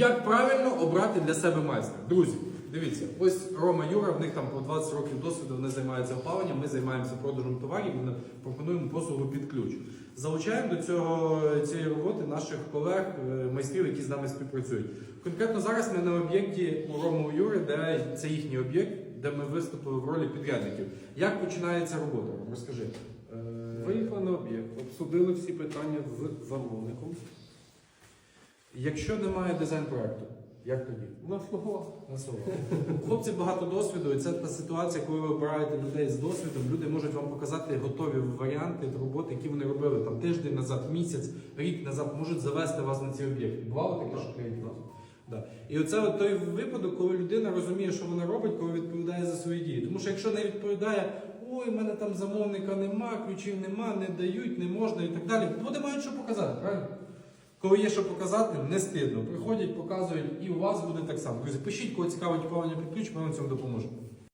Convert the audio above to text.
Як правильно обрати для себе майстра? Друзі, дивіться, ось Рома Юра, в них там по 20 років досвіду, вони займаються опаленням, ми займаємося продажем товарів, ми пропонуємо послугу під ключ. Залучаємо до цього цієї роботи наших колег, е, майстрів, які з нами співпрацюють. Конкретно зараз ми на об'єкті у Рома у Юри, де це їхній об'єкт, де ми виступили в ролі підрядників. Як починається робота? Розкажи. Е, Виїхали на об'єкт, обсудили всі питання з замовником. Якщо немає дизайн проекту, як тоді? На слово. На слово. У хлопців багато досвіду, і це та ситуація, коли ви обираєте людей з досвідом, люди можуть вам показати готові варіанти роботи, які вони робили там тиждень назад, місяць, рік назад, можуть завести вас на ці об'єкти. Бувало таке, що клієнт? Да. І оце от той випадок, коли людина розуміє, що вона робить, коли відповідає за свої дії. Тому що якщо не відповідає, ой, в мене там замовника нема, ключів нема, не дають, не можна і так далі. Вони мають що показати, правильно? Коли є що показати, не стидно. Приходять, показують, і у вас буде так само. Пишіть, кого цікавить плавання під ключ, ми вам цьому допоможемо.